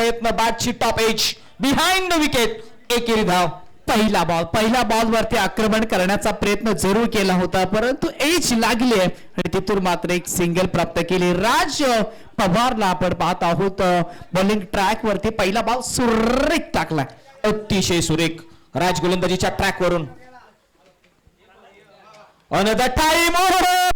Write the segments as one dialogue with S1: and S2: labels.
S1: प्रयत्न बॅटची top edge behind the wicket एकेरी धाव.
S2: पहिला बॉल पहिल्या बॉल वरती आक्रमण करण्याचा प्रयत्न जरूर केला होता परंतु एज लागली आहे. आणि तिथून मात्र एक सिंगल प्राप्त केली. राज पवारला आपण पाहत आहोत बॉलिंग ट्रॅक वरती पहिला बॉल सुरेख टाकला.
S1: अतिशय सुरेख. राज गोलंदाजीच्या ट्रॅक वरून. अनदर टाइम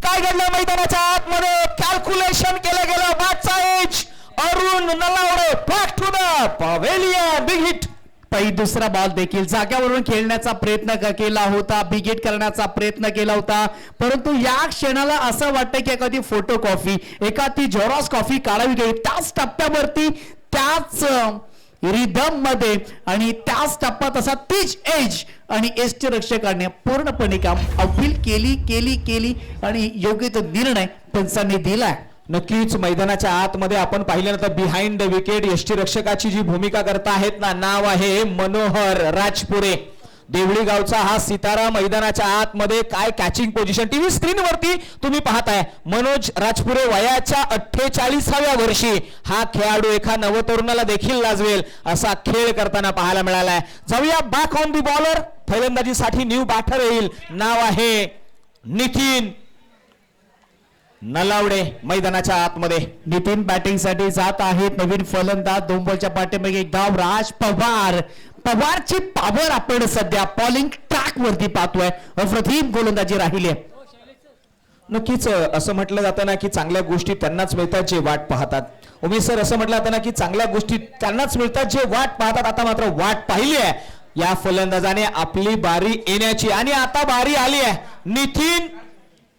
S1: काय घडलं? मैदानाच्या आतमध्ये कॅल्क्युलेशन केलं गेलं. बादचा edge Arun Nalawade back to the pavilion big hit
S2: पै दुसरा बॉल देखील जाग्यावरून खेळण्याचा प्रयत्न केला होता. बिगेट करण्याचा प्रयत्न केला होता. परंतु या क्षणाला असं वाटतं की एखादी फोटो कॉफी एखादी झेरॉक्स कॉफी काढावी गेली. त्याच टप्प्यावरती त्याच रिदममध्ये आणि त्याच टप्प्यात असा तीच एज आणि एसटी रक्षकाने पूर्णपणे काम अपील केली केली केली आणि योग्य तो निर्णय पंचांनी दिलाय.
S1: नक्कीच मैदानाच्या आतमध्ये आपण पाहिल्यानंतर बिहाइंड द विकेट यष्टी रक्षकाची जी भूमिका करता आहेत ना नाव आहे मनोहर राजपुरे. देवळी गावचा हा सितारा मैदानाच्या आतमध्ये काय कॅचिंग पोझिशन टीव्ही स्क्रीनवरती तुम्ही पाहताय मनोज राजपुरे वयाच्या अठ्ठेचाळीसाव्या वर्षी हा खेळाडू एका नवतरुणाला देखील लाजवेल असा खेळ करताना पाहायला मिळालाय. जाऊया बॅक ऑन दी बॉलर फलंदाजीसाठी न्यू बॅटर येईल. नाव आहे नितीन नलावडे मैदानाच्या आतमध्ये.
S2: नितीन बॅटिंगसाठी जात आहेत. नवीन फलंदाज दोन बॉलच्या पाठीमागे एक धाव राज पवार. पवारची पावर आपण सध्या पॉलिंग ट्रॅक वरती पाहतोय. अप्रतिम गोलंदाजी राहिली आहे.
S1: नक्कीच असं म्हटलं जातं ना की चांगल्या गोष्टी त्यांनाच मिळतात जे वाट पाहतात. उमेश सर असं म्हटलं जातं ना की चांगल्या गोष्टी त्यांनाच मिळतात जे वाट पाहतात. आता मात्र वाट पाहिली आहे. या फलंदाजाने आपली बारी येण्याची आणि आता बारी आली आहे. नितीन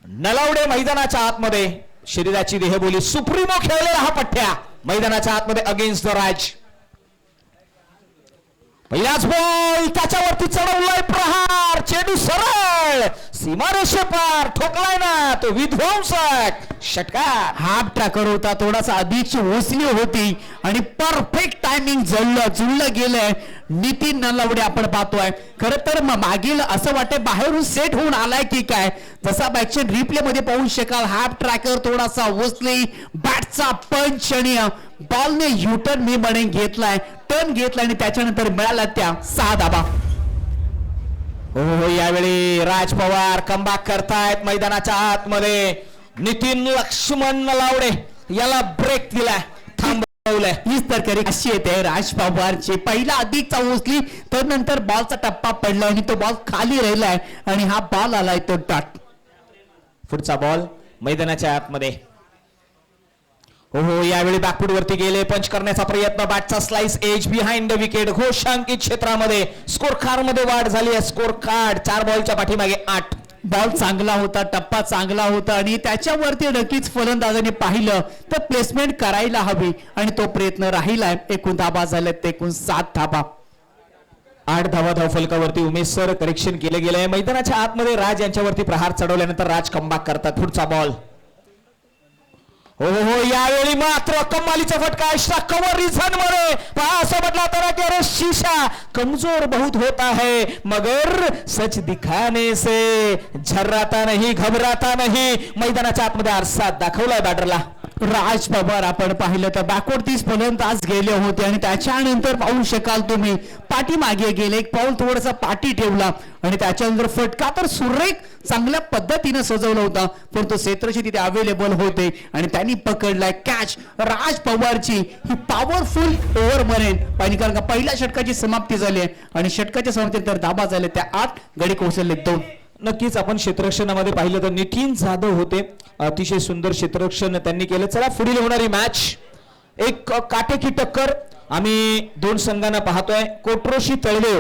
S1: नलावडे मैदानाच्या आतमध्ये शरीराची देहबोली सुप्रीमो खेळलेला हा पठ्या मैदानाच्या आतमध्ये अगेन्स्ट द राज पहिलाच बॉल त्याच्यावरती चढवलाय प्रहार चेडू सरळ सीमारेषे पार ठोकलाय ना तो विध्वंसक षटकार.
S2: हाफ ट्रॅकर होता थोडासा आधीची ओसली होती आणि परफेक्ट टायमिंग जळलं जुळलं गेलंय. नितीन नलावडे आपण पाहतोय. खर तर मागील असं वाटतं बाहेरून सेट होऊन आलाय की काय? जसा बॅक्शन रिप्ले मध्ये पाहू शकाल. हाफ ट्रॅकर थोडासा ओसली बॅटचा पंच आणि बॉलने युटर्न मी बने घेतलाय. टर्न घेतला आणि त्याच्यानंतर मिळाला त्या सहा धाबा.
S1: हो यावेळी राज पवार कमबॅक करतायत मैदानाच्या आतमध्ये. नितीन लक्ष्मण नलावडे याला ब्रेक दिलाय थांबवलंय.
S2: हीच तर खरी अशी येते राज पवारची पहिला अधिकचा ओसली तर नंतर बॉलचा टप्पा पडला आणि तो बॉल खाली राहिलाय आणि हा बॉल आलाय तो डॉट
S1: पुढचा बॉल मैदानाच्या आतमध्ये. हो हो यावेळी बॅकफूट वरती गेले. पंच करण्याचा प्रयत्न. बॅटचा slice edge behind the wicket घोषांकित क्षेत्रामध्ये स्कोर कारमध्ये वाढ झाली आहे. स्कोर कार्ड चार बॉलच्या पाठीमागे आठ.
S2: बॉल चांगला होता टप्पा चांगला होता आणि त्याच्यावरती नक्कीच फलंदाजाने पाहिलं तर प्लेसमेंट करायला हवी आणि तो प्रयत्न राहिलाय. एकूण धाबा झाल्यात एकूण सात धाबा
S1: आठ धावा धाव फलकावरती उमेश सर करेक्शन केले गेले आहे मैदानाच्या आतमध्ये राज यांच्यावरती प्रहार चढवल्यानंतर राज कमबॅक करतात. पुढचा बॉल हो हो यावेळी मात्र कमालीचा फटका एक्स्ट्रा कवर रिझनमध्ये पहा असं म्हटलं तर अरे शिशा कमजोर बहुत होता है मगर सच दिखाने से झर्राता नाही घबराता नाही. मैदानाच्या आतमध्ये आरसात दाखवलाय बॅटरला.
S2: राज पवार आपण पाहिलं तर बॅकवर्ड फलंदाज गेले होते आणि त्याच्यानंतर पाहू शकाल तुम्ही. पाठीमागे गेले एक पाऊल थोडासा पाठी ठेवला आणि त्याच्यानंतर फटका तर सुरेख चांगल्या पद्धतीने सजवला होता. पण तो क्षेत्रशी तिथे अवेलेबल होते आणि त्यांनी पकडलाय कॅच राज पवारची ही पॉवरफुल ओव्हर म्हणेन आणि कारण का पहिल्या षटकाची समाप्ती झाली आहे आणि षटकाच्या समाप्तीनंतर धाबा झाले त्या आठ गडी कोसळले दोन.
S1: नक्कीच आपण क्षेत्ररक्षणामध्ये पाहिलं तर नितीन जाधव होते. अतिशय सुंदर क्षेत्ररक्षण त्यांनी केलं. चला पुढील होणारी मॅच एक काटेकी टक्कर. आम्ही दोन संघांना पाहतोय. कोट्रोशी तळदेव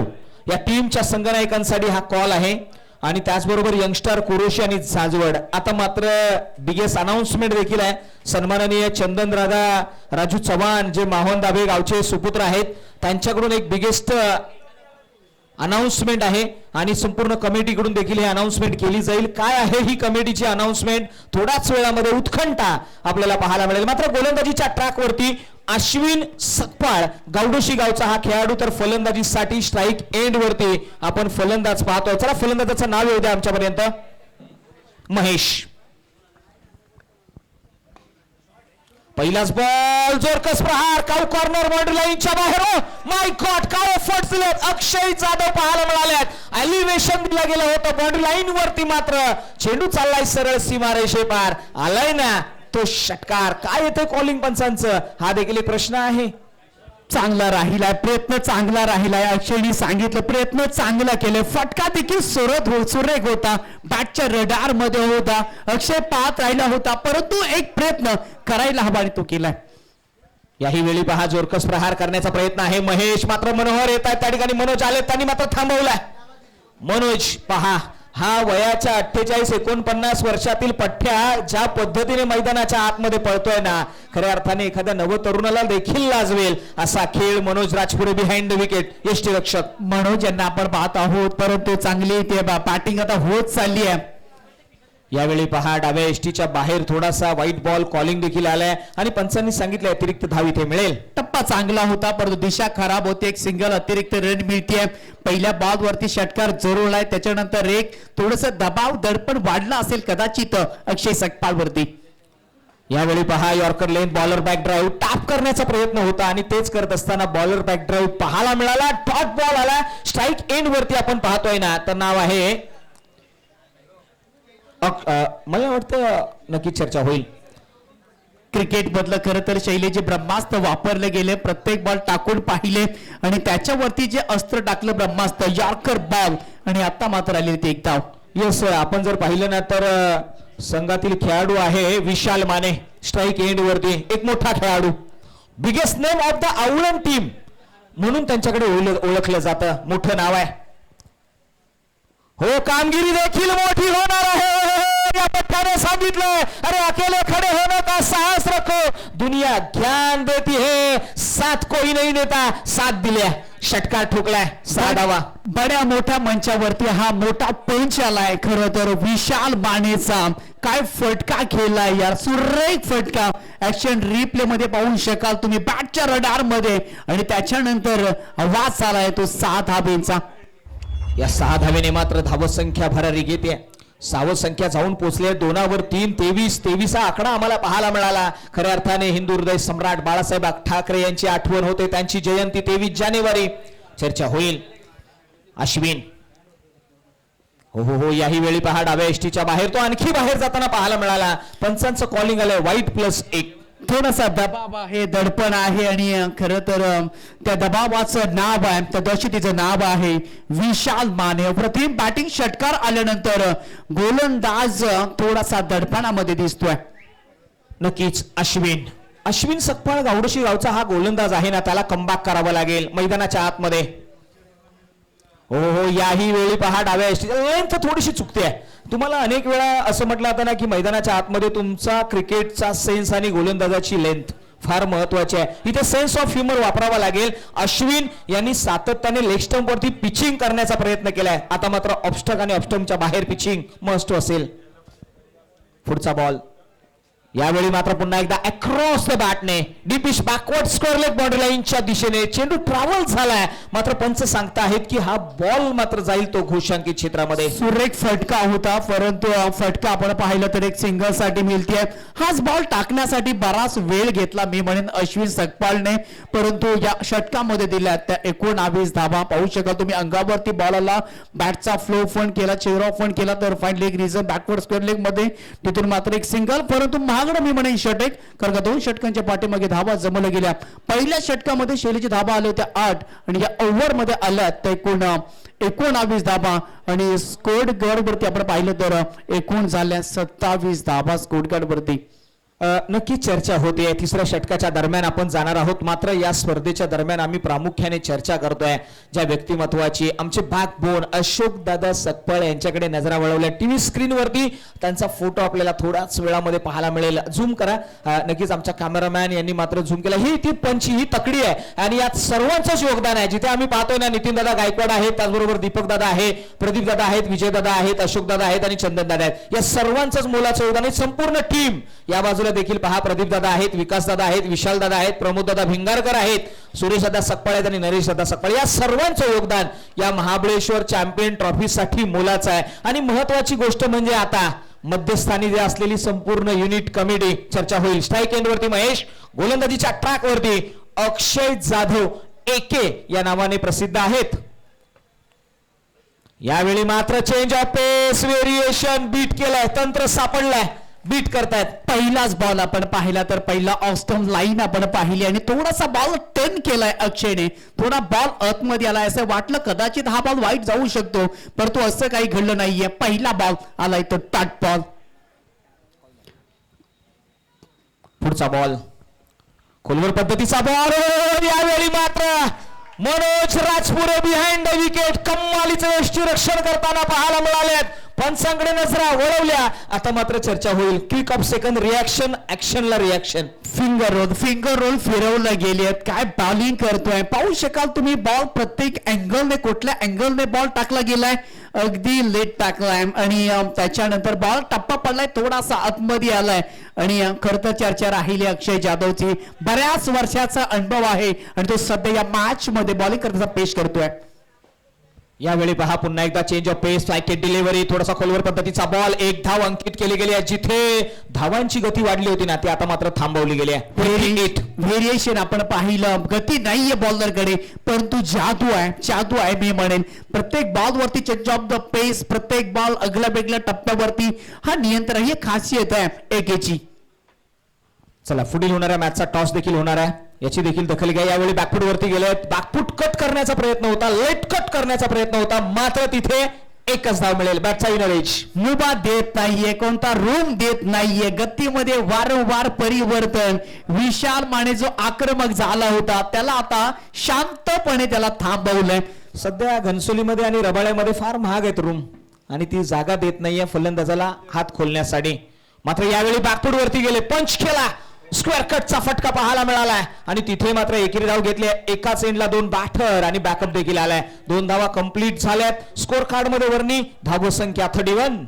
S1: या टीमच्या संघनायकांसाठी हा कॉल आहे. आणि त्याचबरोबर यंगस्टार कुरोशी आणि झाजवड आता मात्र बिगेस्ट अनाउन्समेंट देखील आहे. सन्माननीय चंदन राधा राजू चव्हाण जे माहोन दाभे गावचे सुपुत्र आहेत त्यांच्याकडून एक बिगेस्ट अनाउन्समेंट आहे आणि संपूर्ण कमिटीकडून देखील हे अनाउन्समेंट केली जाईल. काय आहे ही कमिटीची अनाउन्समेंट थोड्याच वेळामध्ये उत्खंठा आपल्याला पाहायला मिळेल. मात्र गोलंदाजीच्या ट्रॅकवरती अश्विन सकपाळ गावडोशी गावचा हा खेळाडू. तर फलंदाजीसाठी स्ट्राईक एंड वरती आपण फलंदाज पाहतोय. चला फलंदाजाचं नाव येऊ द्या आमच्यापर्यंत. महेश. पहिलाच बॉल जोरकस प्रहार काऊ कॉर्नर बाउंड्री लाईनच्या बाहेर. माय गॉड काय फट दिलेत? अक्षय जाधव पाहायला मिळाल्यात एलिव्हेशन दिलं गेलं होतं बाउंड्री लाईन वरती मात्र. चेंडू चाललाय सरळ सीमारेषे पार. आलाय ना तो षटकार. काय येतोय कॉलिंग पंचांचं? हा देखील एक प्रश्न आहे.
S2: चांगला राहिलाय प्रयत्न चांगला राहिलाय. अक्षयनी सांगितलं प्रयत्न चांगला केले. फटका देखील सुरत हो सुरेख होता. बॅटच्या रडारमध्ये होता. अक्षय पाहत राहिला होता. परंतु एक प्रयत्न करायला हवा तो केलाय.
S1: याही वेळी पहा जोरकस प्रहार करण्याचा प्रयत्न आहे. महेश मात्र मनोहर येत आहेत. त्या ठिकाणी मनोज आले त्यांनी मात्र थांबवलाय. मनोज पहा. हा वयाच्या अठ्ठेचाळीस एकोणपन्नास वर्षातील पठ्ठ्या ज्या पद्धतीने मैदानाच्या आतमध्ये पळतोय ना खऱ्या अर्थाने एखाद्या नवतरुणाला देखील लाजवेल असा खेळ Manoj Rajpure behind the wicket यष्टी रक्षक
S2: मनोज यांना आपण पाहत आहोत परंतु चांगली ते बॅटिंग आता होत चालली आहे.
S1: यावेळी पहा डाव्या एसटीच्या बाहेर थोडासा व्हाईट बॉल कॉलिंग देखील आलाय. आणि पंचांनी सांगितलं अतिरिक्त धाव इथे मिळेल.
S2: टप्पा चांगला होता परंतु दिशा खराब होते. एक सिंगल अतिरिक्त रन मिळते पहिल्या बॉल वरती षटकार जरूर आहे त्याच्यानंतर एक थोडस दबाव दडपण वाढला असेल कदाचित अक्षय सकपाल वरती
S1: यावेळी पहा yorker length bowler back drive top करण्याचा प्रयत्न होता आणि तेच करत असताना बॉलर बॅक ड्राईव्ह पाहायला मिळाला. डॉट बॉल आला. स्ट्राईक एंड वरती आपण पाहतोय ना. तर नाव आहे मला वाटतं नक्की चर्चा होईल.
S2: क्रिकेट मधलं खरं तर शैलीचे ब्रह्मास्त्र वापरले गेले प्रत्येक बॉल टाकून पाहिले आणि त्याच्यावरती जे अस्त्र टाकलं ब्रह्मास्त्र यॉर्कर बॉल आणि आता मात्र आलेली ती एक धाव.
S1: येस आपण जर पाहिलं ना तर संघातील खेळाडू आहे विशाल माने स्ट्राईक एंड वरती. एक मोठा खेळाडू. बिगेस्ट नेम ऑफ द आवळण टीम म्हणून त्यांच्याकडे ओळ- ओळखलं जातं. मोठं नाव आहे. हो कामगिरी देखील मोठी होणार आहे. या पठ्ठाने सांगितलं अरे अकेले खडे होने का साहस रखो. दुनिया ज्ञान देती है. साथ कोई नहीं देता साथ दिल्या. षटकार ठोकलाय. सहा डावा
S2: बड्या मोठ्या मंचावरती हा मोठा पंच आलाय. खरं तर विशाल मानेचा काय फटका खेळलाय यार. सुरेख फटका. ऍक्शन रिप्ले मध्ये पाहू शकाल तुम्ही. बॅटच्या रडारमध्ये. आणि त्याच्यानंतर आवाज आलाय तो सहा धाबेंचा
S1: या सहा धावेने मात्र धावत संख्या भरारी घेते. सावध संख्या जाऊन पोहोचले दोनावर तीन तेवीस तेवीस हा आकडा आम्हाला पाहायला मिळाला. खऱ्या अर्थाने हिंदू हृदय सम्राट बाळासाहेब ठाकरे यांची आठवण होते. त्यांची जयंती तेवीस जानेवारी. चर्चा होईल. अश्विन. हो हो हो याही वेळी पहा डाव्या एसटीच्या बाहेर तो आणखी बाहेर जाताना पाहायला मिळाला. पंचांचं कॉलिंग आलंय. वाईट प्लस एक.
S2: थोडासा दबाव आहे दडपण आहे आणि खरं तर त्या दबावाचं नाव आहे त्या दहशतीचं नाव आहे विशाल माने. प्रतिम बॅटिंग षटकार आल्यानंतर गोलंदाज थोडासा दडपणामध्ये दिसतोय.
S1: नक्कीच अश्विन. अश्विन सकपाळ गावडशी गावचा हा गोलंदाज आहे ना त्याला कमबॅक करावं लागेल मैदानाच्या आतमध्ये. हो हो याही वेळी पहा डाव्या एसटी लेंथ थोडीशी चुकते आहे. तुम्हाला अनेक वेळा असं म्हटलं जातं ना की मैदानाच्या आतमध्ये तुमचा क्रिकेटचा सेन्स आणि गोलंदाजाची लेंथ फार महत्वाची आहे. इथे सेन्स ऑफ ह्युमर वापरावा लागेल. अश्विन यांनी सातत्याने लेग स्टंप वरती पिचिंग करण्याचा प्रयत्न केलाय आता मात्र ऑब्स्टक आणि ऑब्स्टमच्या बाहेर पिचिंग मस्ट असेल. पुढचा बॉल यावेळी मात्र पुन्हा एकदा across the बॅटने deepish backward square leg body लाईनच्या दिशेने. चेंडू ट्रॅव्हल झालाय. मात्र पंच सांगता आहेत की हा बॉल मात्र जाईल तो घोषांकित क्षेत्रामध्ये.
S2: सुरेख फटका होता परंतु फटका आपण पाहिलं तर एक सिंगलसाठी मिळते हाच बॉल टाकण्यासाठी बराच वेळ घेतला मी म्हणेन अश्विन सकपालने. परंतु या षटकामध्ये दिल्या त्या एकोणावीस धाबा पाहू शकाल तुम्ही अंगावरती बॉलला बॅटचा फ्लो फंड केला चेहरा फंड केला तर fine leg region backward square लेगमध्ये. तिथून मात्र एक सिंगल परंतु महागडं मी म्हणेन षटक कारण का दोन षटकांच्या पाठीमागे धाबा जमवल्या गेल्या. पहिल्या षटकामध्ये शैलीची धाबा आल्या होत्या आठ आणि या ओव्हरमध्ये आल्या त्या एकूण एकोणावीस धाबा. आणि स्कोर्ड गार्ड वरती आपण पाहिलं तर एकूण झाल्या सत्तावीस धाबा स्कोर्ड गार्ड वरती
S1: नक्की चर्चा होते. आहे तिसऱ्या षटकाच्या दरम्यान आपण जाणार आहोत. मात्र या स्पर्धेच्या दरम्यान आम्ही प्रामुख्याने चर्चा करतोय. ज्या व्यक्तिमत्वाची आमचे बॅकबोन अशोक दादा सकपळ यांच्याकडे नजरा वळवल्या. टीव्ही स्क्रीनवरती त्यांचा फोटो आपल्याला थोड्याच वेळामध्ये पाहायला मिळेल. झूम करा. नक्कीच आमच्या कॅमेरामॅन यांनी मात्र झूम केला. ही ती पंची ही तकडी आहे. आणि यात सर्वांचंच योगदान आहे. जिथे आम्ही पाहतोय ना नितीन दादा गायकवाड आहेत. त्याचबरोबर दीपक दादा आहे प्रदीप दादा आहेत विजय दादा आहेत अशोक दादा आहेत आणि चंदन दादा आहेत. या सर्वांचंच मोलाचं योगदान आहे. संपूर्ण टीम या बाजूला बाजूला देखील पहा प्रदीप दादा आहेत विकास दादा आहेत विशाल दादा आहेत प्रमोद दादा भिंगारकर आहेत सुरेश दादा सकपाळ आहेत आणि नरेश दादा सकपाळ या सर्वांचं योगदान या महाबळेश्वर चॅम्पियन ट्रॉफी साठी मोलाचं आहे. आणि महत्वाची गोष्ट म्हणजे आता मध्यस्थानी जे असलेली संपूर्ण युनिट कमिटी चर्चा होईल. स्ट्राईक एंडवरती महेश गोलंदाजीच्या ट्रॅकवरती अक्षय जाधव एके या नावाने प्रसिद्ध आहेत. यावेळी मात्र change of pace variation beat केलंय तंत्र सापडलाय. बीट करतायत.
S2: पहिलाच बॉल आपण पाहिला तर पहिला ऑस्टम लाईन आपण पाहिली आणि थोडासा बॉल टर्न केलाय अक्षयने. थोडा बॉल आतमध्ये आलाय असं वाटलं कदाचित हा बॉल वाईट जाऊ शकतो परंतु असं काही घडलं नाहीये. पहिला बॉल आलाय तो टाट बॉल
S1: पुढचा बॉल खोलवर पद्धतीचा बॉल यावेळी मात्र Manoj Rajpure behind the wicket कम्मालीचं यष्टी रक्षण करताना पाहायला मिळालेत. पंचांकडे नजरा वळवल्या. आता मात्र चर्चा होईल. Quick of second reaction ऍक्शनला reaction
S2: finger roll finger roll फिरवलं गेले काय बॉलिंग करतोय? पाहू शकाल तुम्ही बॉल प्रत्येक अँगलने कुठल्या अँगलने बॉल टाकला गेलाय? अगदी लेट टाकलाय. आणि त्याच्यानंतर बॉल टप्पा पडलाय थोडासा आतमध्ये आलाय. आणि खर खरं तर चर्चा राहिली अक्षय जाधवची. बऱ्याच वर्षाचा अनुभव आहे. आणि तो सध्या या मॅच मध्ये बॉलिंग करताना पेश करतोय.
S1: यावेळी पहा पुन्हा एकदा change of pace packet delivery थोडासा खोलवर पद्धतीचा बॉल एक धाव अंकित केली गेली आहे जिथे धावांची गती वाढली होती ना ती आता मात्र थांबवली गेली आहे.
S2: व्हेरिएशन आपण पाहिलं. गती नाहीये बॉलरकडे परंतु जादू आहे. जादू आहे मी म्हणेन. प्रत्येक बॉल वरती चेंज ऑफ द पेस प्रत्येक बॉल अगल्या वेगळ्या टप्प्यावरती हा नियंत्रण ही खासियत आहे. एकेची
S1: चला पुढील होणाऱ्या मॅचचा टॉस देखील होणार आहे. याची देखील दखल घ्या. यावेळी बॅकफूट वरती गेले बॅकफूट कट करण्याचा प्रयत्न होता. लेट कट करण्याचा प्रयत्न होता. मात्र तिथे एकच धाव मिळेल. बॅटचा विनर एज
S2: मुभा देत नाहीये. कोणता रूम देत नाहीये. गतीमध्ये वारंवार परिवर्तन. विशाल माने जो आक्रमक झाला होता त्याला आता शांतपणे त्याला थांबवलंय.
S1: सध्या घनसोलीमध्ये आणि रबाळ्यामध्ये फार महाग आहेत रूम आणि ती जागा देत नाहीये फलंदाजाला हात खोलण्यासाठी. मात्र यावेळी बॅकफूट वरती गेले. पंच केला. स्क्वेअर कटचा फटका पाहायला मिळालाय. आणि तिथे मात्र एकेरी धाव घेतली. एकाच एंडला दोन बॅटर आणि बॅकअप देखील आलाय. दोन धावा कंप्लीट झाल्यात. स्कोर कार्डमध्ये वरणी धावसंख्या थर्टी वन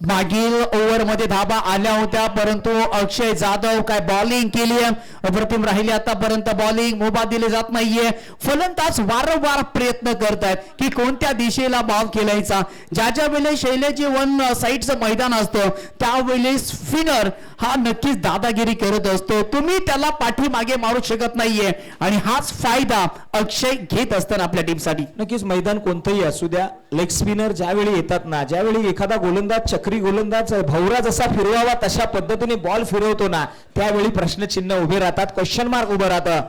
S2: मागील ओव्हरमध्ये धाबा आल्या होत्या परंतु अक्षय जाधव काय बॉलिंग केली अप्रतिम राहिली आतापर्यंत बॉलिंग मुभा दिले जात नाहीये. फलंदाज वारंवार प्रयत्न करतायत की कोणत्या दिशेला बॉल खेळायचा? ज्या ज्या वेळेस शैलेची वन साईडचं मैदान असतं त्यावेळेस स्पिनर हा नक्कीच दादागिरी करत असतो. तुम्ही त्याला पाठीमागे मारू शकत नाहीये. आणि हाच फायदा अक्षय घेत असताना आपल्या टीमसाठी
S1: नक्कीच मैदान कोणतंही असू द्या लेग स्पिनर ज्यावेळी येतात ना ज्यावेळी एखादा गोलंदाज चक्री गोलंदाज भवरा जसा फिरवावा तशा पद्धतीने बॉल फिरवतो ना त्यावेळी प्रश्नचिन्ह उभे राहतात क्वेश्चन मार्क उभं राहतं.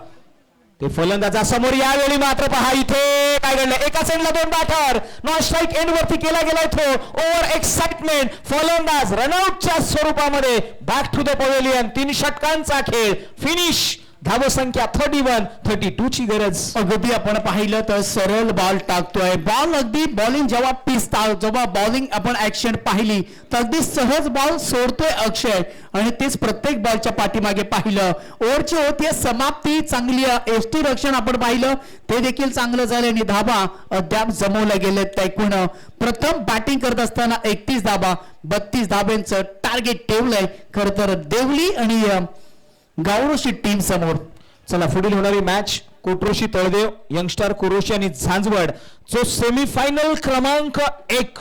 S1: ते फलंदाजा समोर यावेळी मात्र पहा इथे काय घडलं? एका सेंडला दोन बॅटर नॉन स्ट्राईक एंड वरती केला गेलाय थ्रो ओव्हर एक्साइटमेंट फलंदाज रनआउटच्या स्वरूपामध्ये बॅक टू द पवेलियन तीन षटकांचा खेळ. फिनिश धावसंख्या थर्टी वन थर्टी टू ची गरज.
S2: अगदी आपण पाहिलं तर सरळ बॉल टाकतोय. बॉल अगदी बॉलिंग जेव्हा पिसता जेव्हा बॉलिंग आपण ऍक्शन पाहिली तर अगदी सहज बॉल सोडतोय अक्षय. आणि तेच प्रत्येक बॉलच्या पाठीमागे पाहिलं. ओव्हरची होती समाप्ती चांगली एसटी रक्षण आपण पाहिलं ते देखील चांगलं झालं आणि धाबा अद्याप जमवल्या गेलेत ऐकून प्रथम बॅटिंग करत असताना एकतीस धाबा बत्तीस धाब्यांचं टार्गेट ठेवलंय. खर तर देवली आणि गावरोशी टीम समोर.
S1: चला पुढील होणारी मॅच कोट्रोशी तळदेव यंगस्टार कुरोशी आणि झांजवड. जो सेमीफायनल क्रमांक एक.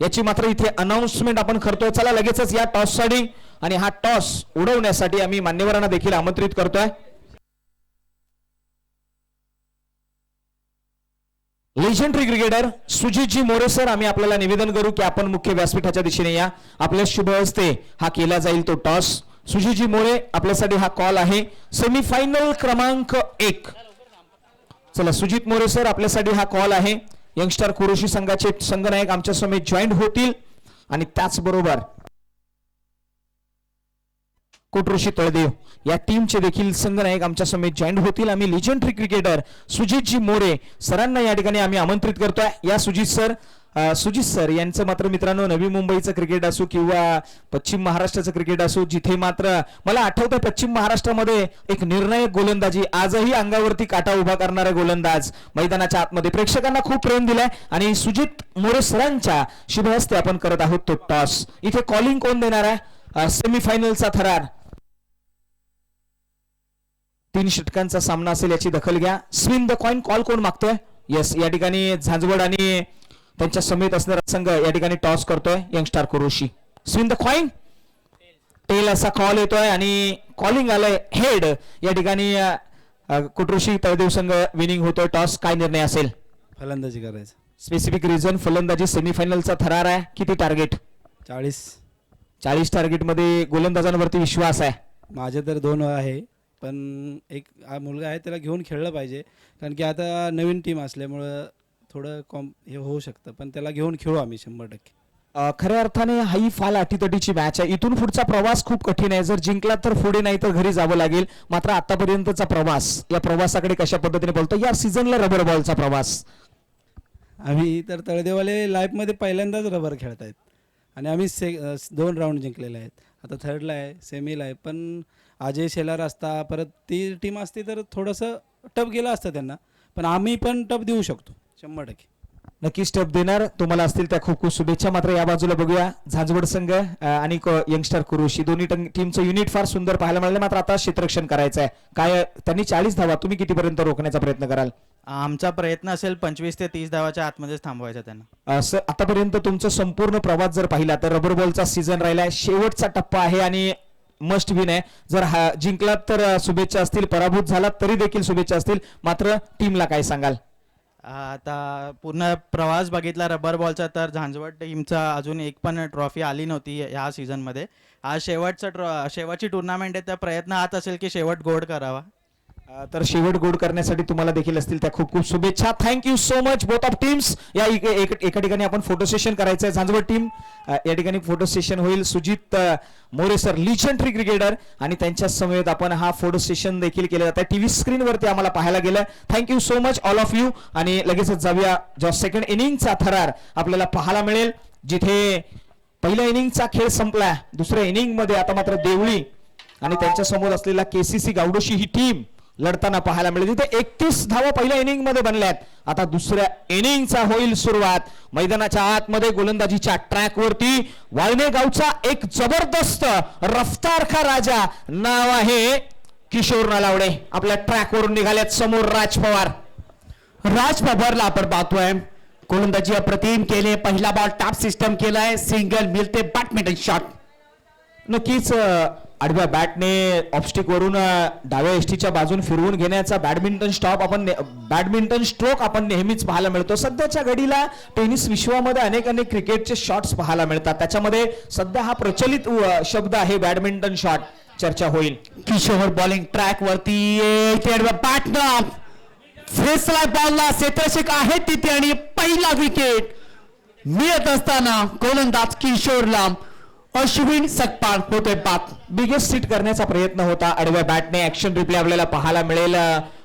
S1: याची मात्र इथे अनाउन्समेंट आपण करतोय. चला लगेचच या टॉससाठी आणि हा टॉस उडवण्यासाठी आम्ही मान्यवरांना देखील आमंत्रित करतोय. Legendary cricketer Sujitji More sir आम्ही आपल्याला निवेदन करू की आपण मुख्य व्यासपीठाच्या दिशेने या. आपल्या शुभ हस्ते हा केला जाईल तो टॉस सुजितजी मोरे आपल्यासाठी हा कॉल आहे. सेमीफायनल क्रमांक एक. चला सुजित मोरे सर आपल्यासाठी हा कॉल आहे. यंगस्टर कुरुशी संघाचे संघनायक आमच्या समेत जॉईन होतील. आणि त्याचबरोबर कोटरोशी तळदेव या टीमचे देखील संघनायक आमच्या समेत जॉईन होतील. आम्ही लिजेंडरी क्रिकेटर सुजितजी मोरे सरांना या ठिकाणी आम्ही आमंत्रित करतोय. या सुजित सर सुजित सर यांचं मात्र मित्रांनो नवी मुंबईचं क्रिकेट असो किंवा पश्चिम महाराष्ट्राचं क्रिकेट असो जिथे मात्र मला आठवतं पश्चिम महाराष्ट्रामध्ये एक निर्णायक गोलंदाजी आजही अंगावरती काटा उभा करणारा गोलंदाज मैदानाच्या आतमध्ये प्रेक्षकांना खूप प्रेम दिलाय आणि सुजित मोरे सरांच्या शुभ हस्ते आपण करत आहोत तो टॉस. इथे कॉलिंग कोण देणार आहे? सेमीफायनलचा थरार. तीन षटकांचा सामना असेल याची दखल घ्या. स्विन द कॉइन कॉल कोण मागतोय? येस या ठिकाणी झांजवड आणि त्यांच्या समेत असणारा संघ या ठिकाणी टॉस करतोय young star Kuroshi. Spin the coin tail असा कॉल येतोय आणि कॉलिंग आलंय हेड या ठिकाणी कुटुरशी तळदेव संघ विनिंग होतोय टॉस काय निर्णय असेल?
S3: फलंदाजी करायचं.
S1: स्पेसिफिक रिझन फलंदाजी सेमीफायनलचा थरार आहे. किती टार्गेट
S3: चाळीस.
S1: चाळीस टार्गेटमध्ये गोलंदाजांवरती विश्वास आहे.
S3: माझे तर दोन आहे पण एक हा मुलगा आहे त्याला घेऊन खेळलं पाहिजे. कारण की आता नवीन टीम असल्यामुळं थोडं कॉम हे होऊ शकतं पण त्याला घेऊन खेळू आम्ही शंभर टक्के.
S1: अ, खऱ्या अर्थाने हाही फाल अटीतटीची मॅच आहे. इथून पुढचा प्रवास खूप कठीण आहे. जर जिंकला तर पुढे नाही तर घरी जावं लागेल. मात्र आतापर्यंतचा प्रवास या प्रवासाकडे कशा पद्धतीने बोलतो या सीझनला रबर बॉलचा प्रवास.
S3: आम्ही तर तळदेवाले लाईफमध्ये पहिल्यांदाच रबर खेळत आहेत आणि आम्ही से अ, दोन राऊंड जिंकलेले आहेत. आता थर्डला आहे सेमीला आहे. पण अजय शेलार असता परत ती टीम असती तर थोडंसं टफ गेलं असतं त्यांना. पण आम्ही पण टफ देऊ शकतो. शंभर टक्के.
S1: नक्कीच स्टेप देणार. तुम्हाला असतील त्या खूप खूप शुभेच्छा. मात्र या बाजूला बघूया. झांजवड संघ आणि क- यंगस्टर कुरुशी. दोन्ही टंग- टीमचं युनिट फार सुंदर पाहायला मिळालं. मात्र आता क्षेत्ररक्षण करायचं आहे काय त्यांनी चाळीस धावा. तुम्ही कितीपर्यंत रोखण्याचा प्रयत्न कराल?
S4: आमचा प्रयत्न असेल पंचवीस ते तीस धावाच्या आतमध्येच थांबवायचा त्यांना.
S1: असं आतापर्यंत तुमचा संपूर्ण प्रवास जर पाहिला तर रबर बॉलचा सीझन राहिलाय. शेवटचा टप्पा आहे आणि मस्ट विन आहे. जर हा जिंकलात तर शुभेच्छा असतील. पराभूत झालात तरी देखील शुभेच्छा असतील. मात्र टीमला काय सांगाल?
S4: आता पूर्ण प्रवास बघितला रबर बॉलचा तर झांजवड टीमचा अजून एक पण ट्रॉफी आली नव्हती ह्या सीझनमध्ये आज शेवटचं ट्रॉ शेवटची टुर्नामेंट आहे तर प्रयत्न हात असेल की शेवट गोड करावा.
S1: तर शेवट गोड करण्यासाठी तुम्हाला देखील असतील त्या खूप खूप शुभेच्छा. Thank you so much both of teams या एक- एका ठिकाणी आपण फोटो सेशन करायचं आहे. झांजवड टीम या ठिकाणी फोटो सेशन होईल. Sujit More sir legendary cricketer आणि त्यांच्या समवेत आपण हा फोटो सेशन देखील केलं जातं टीव्ही स्क्रीनवरती आम्हाला पाहायला गेलं. Thank you so much all of you आणि लगेचच जाऊया. जो सेकंड इनिंगचा थरार आपल्याला पाहायला मिळेल. जिथे पहिल्या इनिंगचा खेळ संपला दुसऱ्या इनिंगमध्ये आता मात्र देवळी आणि त्यांच्यासमोर असलेला केसीसी गावडोशी ही टीम लढताना पाहायला मिळेल. तिथे एकतीस धावा पहिल्या इनिंगमध्ये बनल्यात आता दुसऱ्या इनिंगचा होईल सुरुवात. मैदानाच्या आतमध्ये गोलंदाजीच्या ट्रॅक वरती वाळणे गावचा एक जबरदस्त रफ्तार खा राजा नाव आहे किशोर नलावडे. आपल्या ट्रॅक वरून निघाल्यात समोर राज पवार.
S2: राज पवारला आपण पाहतोय. गोलंदाजी अप्रतिम केले. पहिला बॉल टॉप सिस्टम केलाय. सिंगल मिळते. बॅडमिंटन शॉट
S1: नक्कीच आडव्या बॅटने ऑफस्टिक वरून डाव्या एसटीच्या बाजून फिरवून घेण्याचा बॅडमिंटन स्टॉप आपण बॅडमिंटन स्ट्रोक आपण नेहमीच पाहायला मिळतो. सध्याच्या घडीला टेनिस विश्वामध्ये अनेक अनेक क्रिकेटचे शॉट्स पाहायला मिळतात. त्याच्यामध्ये सध्या हा प्रचलित शब्द आहे बॅडमिंटन शॉट चर्चा होईल.
S2: किशोर बॉलिंग ट्रॅक वरती पार्टनर फेसला बॉलला क्षेत्रक्षक आहे तिथे आणि पहिला विकेट मिळत असताना गोलंदाज किशोरला अश्विन सकपाळ होतोय पात
S1: बिगेस्ट सीट करण्याचा प्रयत्न होता. आडव्या बॅटने ऍक्शन रिप्ले आपल्याला पाहायला मिळेल.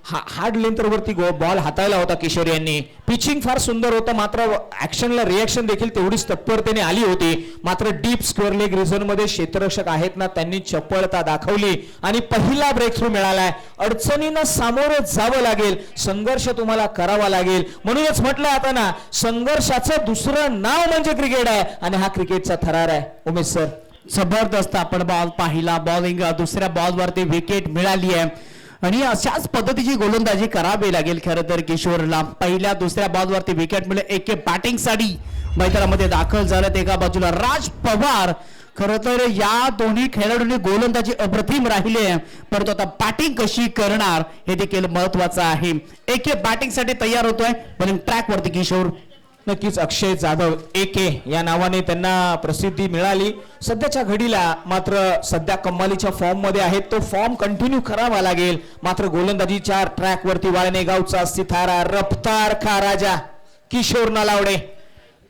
S1: हा हार्ड लेंथवरती बॉल हाताळला होता किशोर यांनी. पिचिंग फार सुंदर होतं मात्र ऍक्शनला रिॲक्शन देखील तेवढीच तत्परतेने आली होती. मात्र डीप स्क्वेअर लेग रिझनमध्ये क्षेत्ररक्षक आहेत ना त्यांनी चपळता दाखवली आणि पहिला ब्रेक थ्रू मिळालाय. अडचणींना सामोरं जावं लागेल. संघर्ष तुम्हाला करावा लागेल. म्हणूनच म्हटलं आता ना संघर्षाचं दुसरं नाव म्हणजे क्रिकेट आहे आणि हा क्रिकेटचा थरार आहे. उमेश सर
S2: जबरदस्त आपण बॉल पाहिला. बॉलिंग दुसऱ्या बॉलवरती विकेट मिळाली आहे. आणि अशाच पद्धतीची गोलंदाजी करावी लागेल खरं तर किशोरला. पहिल्या दुसऱ्या बॉलवरती विकेट मिळेल. एके बॅटिंगसाठी मैदानामध्ये दाखल झालं. एका बाजूला राज पवार. खरं तर या दोन्ही खेळाडूंनी गोलंदाजी अप्रतिम राहिली. आहे परंतु आता बॅटिंग कशी करणार हे देखील महत्वाचं आहे. एके बॅटिंगसाठी तयार होतोय. म्हणून ट्रॅक वरती किशोर.
S1: नक्कीच अक्षय जाधव एके या नावाने त्यांना प्रसिद्धी मिळाली. सध्याच्या घडीला मात्र सध्या कम्मालीच्या फॉर्ममध्ये आहेत. तो फॉर्म कंटिन्यू करावा लागेल. मात्र गोलंदाजीच्या ट्रॅक वरती वाळणे गावचा सितारा रफ्तार खा राजा. किशोर नलावडे.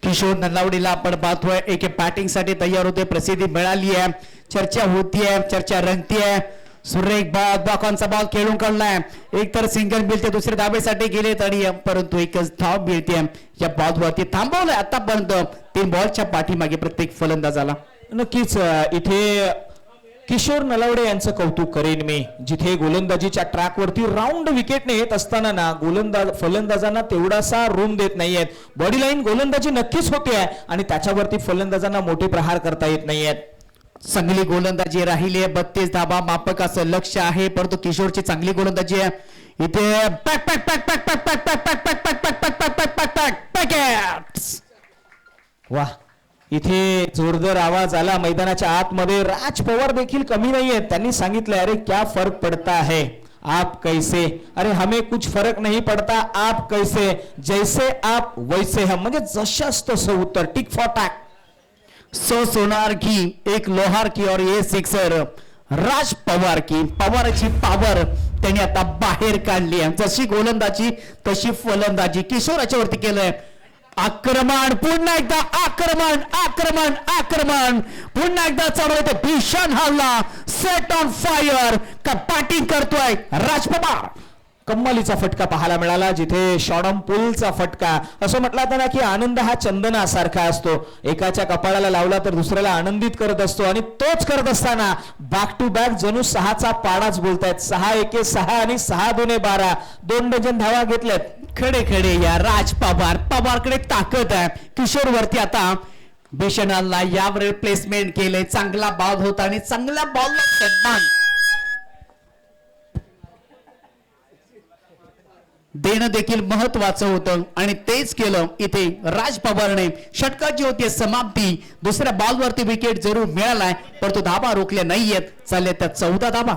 S2: किशोर नलावडीला आपण पाहतोय एके बॅटिंगसाठी तयार होते. प्रसिद्धी मिळाली आहे. चर्चा होतीये चर्चा रंगतीये. सुरेख बॉल बॉकांचा बॉल खेळून काढलाय. एक तर सिंगल मिळते दुसऱ्या धाब्यासाठी गेले तरी परंतु एकच धाव मिळते. या बॉलवरती थांबवलंय आतापर्यंत. तीन बॉलच्या पाठीमागे प्रत्येक फलंदाजाला.
S1: नक्कीच इथे किशोर नलावडे यांचं कौतुक करेन मी. जिथे गोलंदाजीच्या ट्रॅकवरती राऊंड विकेटने येत असताना ना गोलंदाज फलंदाजांना तेवढासा रूम देत नाहीयेत. बॉडी लाईन गोलंदाजी नक्कीच होते आहे आणि त्याच्यावरती फलंदाजांना मोठे प्रहार करता येत नाहीयेत.
S2: चांगली गोलंदाजी राहिली आहे बत्तीस धाबा मापक असं लक्ष आहे परंतु किशोरची चांगली गोलंदाजी आहे इथे pack pack pack pack pack pack pack pack pack pack pack pack pack pack pack pack
S1: वा इथे जोरदार आवाज आला मैदानाच्या आतमध्ये राज पवार देखील कमी नाही आहेत त्यांनी सांगितलं अरे क्या फरक पडता है आप कैसे अरे हमें कुछ फरक नहीं पडता आप कैसे जैसे आप वैसे हम म्हणजे जशाच तसं उत्तर टिक फॉर टॅक
S2: सो सोनार की एक लोहार की और ये सिक्सर राज पवार की. पवारची पावर त्यांनी आता बाहेर काढली आहे. जशी गोलंदाजी तशी फलंदाजी. किशोराच्या वरती केलंय. आक्रमण पुन्हा एकदा आक्रमण आक्रमण आक्रमण. पुन्हा एकदा चालू भीषण हल्ला. सेट ऑन फायर का बॅटिंग करतोय? राज पवार.
S1: कम्मलीचा फटका पाहायला मिळाला जिथे शॉडम पुलचा फटका. असं म्हटलं जातं ना की आनंद हा चंदनासारखा असतो. एकाच्या कपाळाला लावला तर दुसऱ्याला आनंदित करत असतो आणि तोच करत असताना बॅक टू बॅक जणू सहाचा पाडाच बोलतायत. सहा एके सहा आणि सहा दोने बारा. दोन डझन धावा घेतल्यात
S2: खडे खडे या राज पवार. पवारकडे ताकद आहे. किशोर वरती आता भीषणांना यावर प्लेसमेंट केले चांगला बॉल होता आणि चांगला बॉल सन्मान देणं देखील महत्वाचं होतं. आणि तेच केलं इथे राज पवारने षटकाची होती समाप्ती. दुसऱ्या बॉलवरती विकेट जरूर मिळालाय परंतु धाबा रोखल्या नाहीयेत. चालले त्या चौदा धाबा.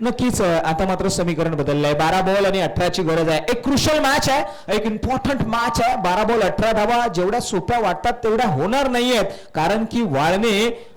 S1: नक्कीच आता मात्र समीकरण बदललंय. बारा बॉल आणि अठराची गरज आहे. एक क्रुशल मॅच आहे. एक इम्पॉर्टंट मॅच आहे. बारा बॉल अठरा धावा जेवढ्या सोप्या वाटतात तेवढ्या होणार नाहीयेत. कारण की वाळणे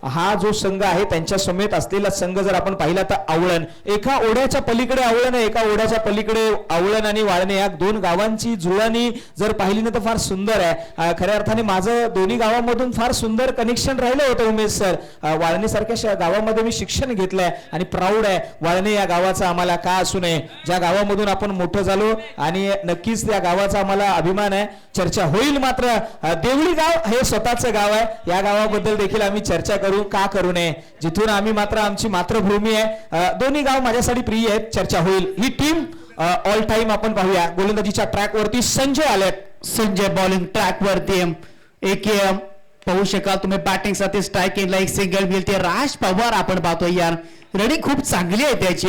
S1: हा जो संघ आहे त्यांच्या समेत असलेला संघ जर आपण पाहिला तर आवळण. एका ओढ्याच्या पलीकडे आवळण एका ओढ्याच्या पलीकडे आवळण आणि वाळणे. या दोन गावांची जुळणी जर पाहिली ना तर फार सुंदर आहे. खऱ्या अर्थाने माझं दोन्ही गावांमधून फार सुंदर कनेक्शन राहिलं होतं उमेश सर वाळणे सारख्या गावामध्ये मी शिक्षण घेतलंय आणि प्राऊड आहे. वाळणे या गावाचा आम्हाला का असू नये? ज्या गावामधून आपण मोठं झालो आणि नक्कीच त्या गावाचा आम्हाला अभिमान आहे चर्चा होईल मात्र देवळी गाव हे स्वतःचं गाव आहे. या गावाबद्दल देखील आम्ही चर्चा करू का करू नये? जिथून आम्ही मात्र आमची मातृभूमी आहे. दोन्ही गाव माझ्यासाठी प्रिय आहेत चर्चा होईल. ही टीम ऑल टाइम आपण पाहूया. गोलंदाजीच्या ट्रॅक वरती संजय आलेत.
S2: संजय बॉलिंग ट्रॅक वरती एक पाहू शकाल तुम्ही बॅटिंगसाठी स्ट्राईक केला एक सिंगल मिळते. राज पवार आपण पाहतोय यार. रनिंग खूप चांगली आहे त्याची.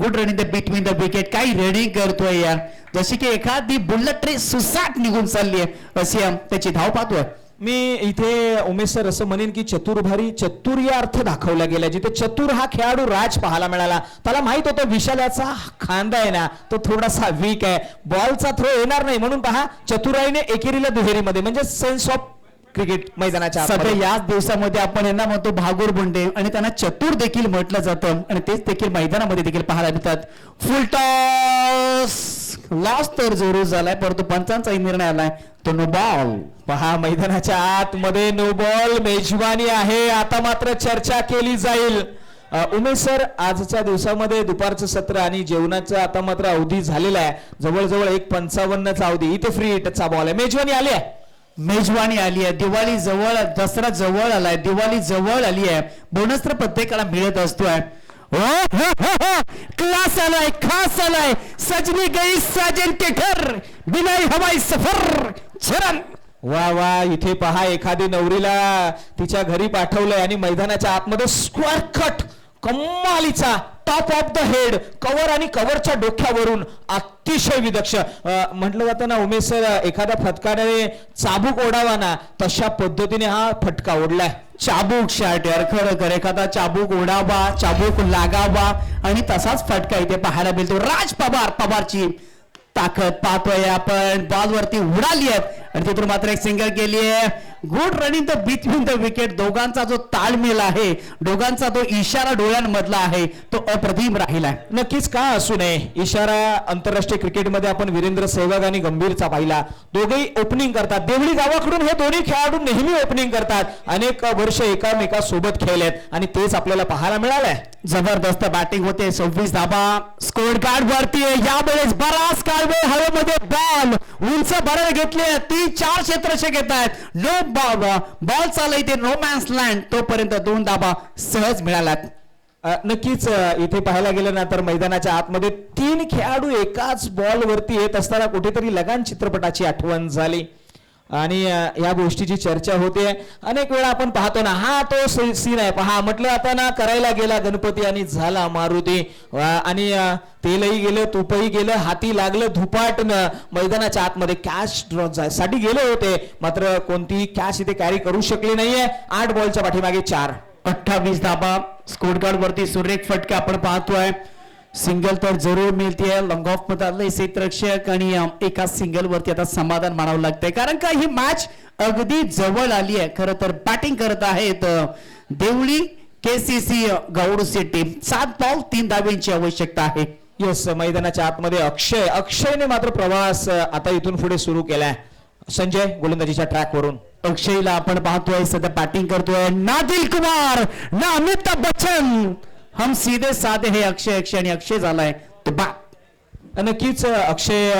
S2: Good running the between the wicket काही रनिंग करतोय यार. जशी की एखादी बुलेट ट्रेन सुसाट निघून चालली आहे. अशी त्याची धाव पाहतोय.
S1: मी इथे उमेश सर असं म्हणेन की चतुर्भारी चतुर या अर्थ दाखवला गेला. जिथे चतुर हा खेळाडू राज पाहायला मिळाला. त्याला माहीत होतं विशालाचा खांदा आहे ना तो थोडासा वीक आहे. बॉलचा थ्रो येणार नाही. म्हणून पहा चतुराईने एकेरीला दुहेरीमध्ये. म्हणजे सेन्स ऑफ क्रिकेट मैदानाच्या
S2: सध्या याच दिवसामध्ये आपण यांना म्हणतो भागोर बोंडे आणि त्यांना चतुर देखील म्हटलं जातं आणि तेच देखील मैदानामध्ये देखील पाहायला मिळतात. फुल टॉस! लॉस तर जरूर झालाय परंतु पंचांचाही निर्णय आलाय. तो नो बॉल
S1: पहा मैदानाच्या आतमध्ये नो बॉल मेजवानी आहे. आता मात्र चर्चा केली जाईल. उमेश सर आजच्या दिवसामध्ये दुपारचं सत्र आणि जेवणाचं आता मात्र अवधी झालेला आहे. जवळजवळ एक पंचावन्नचा अवधी. इथे फ्री हिटचा बॉल आहे. मेजवानी आली आहे.
S2: मेजवानी आली आहे दिवाळी जवळ दसरा जवळ आलाय दिवाळी जवळ आली आहे. बोनस तर प्रत्येकाला मिळत असतोय. हो, हो, हो. क्लास आलाय खास आलाय. सजनी गई साजन के घर बिनाई हवाई सफर. चरण
S1: वा वा इथे पहा एखादी नवरीला तिच्या घरी पाठवलंय आणि मैदानाच्या आतमध्ये square cut कम्मालीचा top of the head cover आणि कव्हरच्या डोक्यावरून अतिशय विदक्ष. म्हटलं जातं ना उमेश सर एखाद्या फटकाने चाबूक ओढावा ना तशा पद्धतीने हा फटका ओढलाय.
S2: चाबूक शर्ट यार खरं खर. एखादा चाबूक ओढावा चाबूक लागावा आणि तसाच फटका इथे पाहायला मिळतो. राज पवार पवारची ताकद पाहतोय आपण. बॉल वरती उडाली आहेत. आणि तिथून मात्र एक सिंगल केली आहे. Good running the between the wicket दोघांचा जो ताळमेल आहे दोघांचा जो इशारा डोळ्यांमधला आहे तो अप्रतिम राहिलाय.
S1: नक्कीच का असू नये? इशारा आंतरराष्ट्रीय क्रिकेटमध्ये आपण वीरेंद्र सेहवाग आणि गंभीरचा पाहिला. दोघेही ओपनिंग करतात. देवळी गावाकडून हे दोन्ही खेळाडू नेहमी ओपनिंग करतात. अनेक वर्ष एकामेका सोबत खेळलेत आणि तेच आपल्याला पाहायला मिळालंय.
S2: जबरदस्त बॅटिंग होते. सव्वीस धाबा. स्कोर कार्ड वरती आहे. यावेळेस बराच काळवे हवेमध्ये बॉल उंच बरं घेतले ती चार क्षेत्रशे घेत आहेत नो बॉल बॉल चालू इथे नो मॅन्स लँड तोपर्यंत दोन धाबा सहज मिळाल्यात.
S1: नक्कीच इथे पाहायला गेलं ना तर मैदानाच्या आतमध्ये तीन खेळाडू एकाच बॉल वरती येत असताना कुठेतरी लगान चित्रपटाची आठवण झाली. आणि या गोष्टीची चर्चा होते. अनेक वेळा आपण पाहतो ना हा तो सीन आहे. पहा म्हटलं आता ना करायला गेला गणपती आणि झाला मारुती. आणि तेलही गेलं तुपही गेलं हाती लागलं धुपाट न मैदानाच्या आतमध्ये. कॅशसाठी गेले होते. मात्र कोणतीही कॅश इथे कॅरी करू शकली नाहीये. आठ बॉलच्या पाठीमागे चार.
S2: अठ्ठावीस धाबा. स्कोर कार्ड वरती सुरेख फटके आपण पाहतोय. सिंगल तर जरूर मिळते लॉंग ऑफ मधले क्षेत्ररक्षक आणि एका सिंगल वरती आता समाधान मानावं लागतंय. कारण का ही मॅच अगदी जवळ आली आहे. खरं तर बॅटिंग करत आहेत देवळी केसीसी गौडसी टीम सात बॉल तीन धाब्यांची आवश्यकता आहे.
S1: येस मैदानाच्या आतमध्ये अक्षय. अक्षयने मात्र प्रवास आता इथून पुढे सुरू केलाय. संजय गोलंदाजीच्या ट्रॅक वरून.
S2: अक्षयला आपण पाहतोय. सध्या बॅटिंग करतोय. ना दिल कुमार ना अमिताभ बच्चन. हम सीधे साधे हे अक्षय अक्षय आणि अक्षय झालाय तो बा.
S1: नक्कीच अक्षय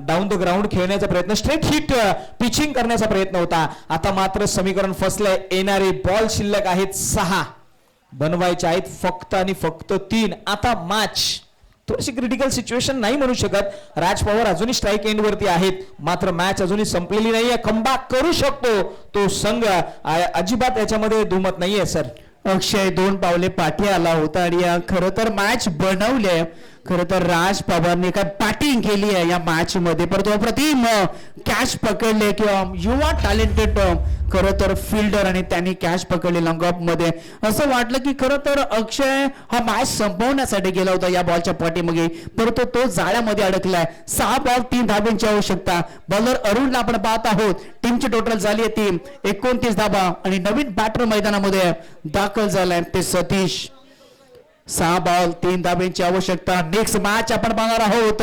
S1: डाऊन द ग्राउंड खेळण्याचा प्रयत्न स्ट्रेट हिट पिचिंग करण्याचा प्रयत्न होता. आता मात्र समीकरण फसलंय. येणारे बॉल शिल्लक आहेत सहा. बनवायचे आहेत फक्त आणि फक्त तीन. आता मॅच थोडीशी क्रिटिकल सिच्युएशन नाही म्हणू शकत. राज पवार अजूनही स्ट्राईक एंड वरती आहेत. मात्र मॅच अजूनही संपलेली नाहीये. खंबा करू शकतो. तो संघ अजिबात याच्यामध्ये दुमत नाहीये सर
S2: अक्षय दोन पावले पाठी आला होता आणि या खरं तर मॅच बनवले. खरं तर राज पवारने काय बॅटिंग केली आहे या मॅच मध्ये. परंतु अप्रतिम कॅच पकडले किंवा युवा टॅलेंटेड खरं तर फिल्डर आणि त्यांनी कॅच पकडली लॉंगमध्ये. असं वाटलं की खरं तर अक्षय हा मॅच संपवण्यासाठी गेला होता या बॉलच्या पाठीमागे. परंतु तो जाळ्यामध्ये अडकलाय. सहा बॉल तीन धाब्यांची आवश्यकता. बॉलर अरुणला आपण पाहत आहोत. टीमची टोटल झाली आहे टीम एकोणतीस धाबा आणि नवीन बॅटर मैदानामध्ये दाखल झालाय ते सतीश. सहा बॉल तीन धाब्यांची आवश्यकता. नेक्स्ट मॅच आपण पाहणार आहोत.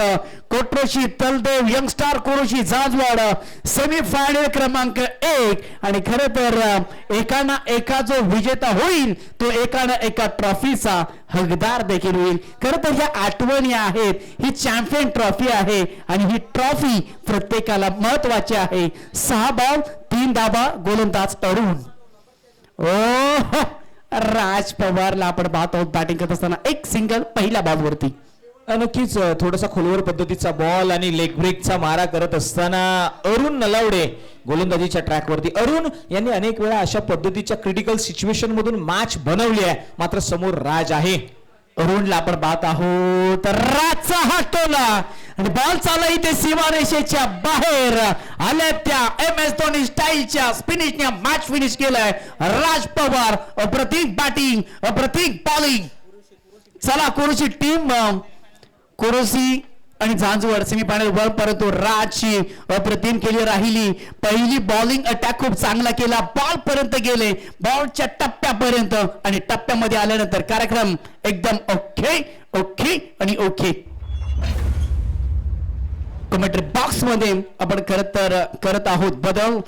S2: Kotroshi Taldev young star Koroshi Jajwad. Semi final क्रमांक एक. आणि खर तर एकाना एका जो विजेता होईल तो एकाना एका ट्रॉफीचा हकदार देखील होईल. खर तर ह्या आठवणी आहेत. ही चॅम्पियन ट्रॉफी आहे आणि ही ट्रॉफी प्रत्येकाला महत्वाची आहे. सहा बॉल तीन धाबा गोलंदाज अरुण ओ राज पवारला आपण पाहतो आहोत बॅटिंग करत असताना एक सिंगल पहिल्या बॉलवरती
S1: नक्कीच थोडासा खोलवर पद्धतीचा बॉल आणि लेग ब्रेकचा मारा करत असताना अरुण नलावडे गोलंदाजीच्या ट्रॅकवरती अरुण यांनी अनेक वेळा अशा पद्धतीच्या क्रिटिकल सिच्युएशन मधून मॅच बनवली आहे. मात्र समोर राज आहे.
S2: अरुणला आपण पाहत आहोत. राजचा हा टोला. आणि बॉल चालला इथे सीमारेषेच्या बाहेर. आल्या त्या एम एस धोनी स्टाईलच्या स्पिनिशने मॅच फिनिश केलाय. राज पवार अप्रतिक बॅटिंग अप्रतिक बॉलिंग चला कुरुशी टीम कुरुसी आणि झांजवड सेमीफायनल वर परंतु राजची अप्रतिम केली राहिली. पहिली बॉलिंग अटॅक खूप चांगला केला. बॉल पर्यंत गेले. बॉलच्या टप्प्यापर्यंत आणि टप्प्यामध्ये आल्यानंतर कार्यक्रम एकदम ओके ओके आणि ओके कमेंट्री बॉक्समध्ये आपण खरं तर करत आहोत. बदल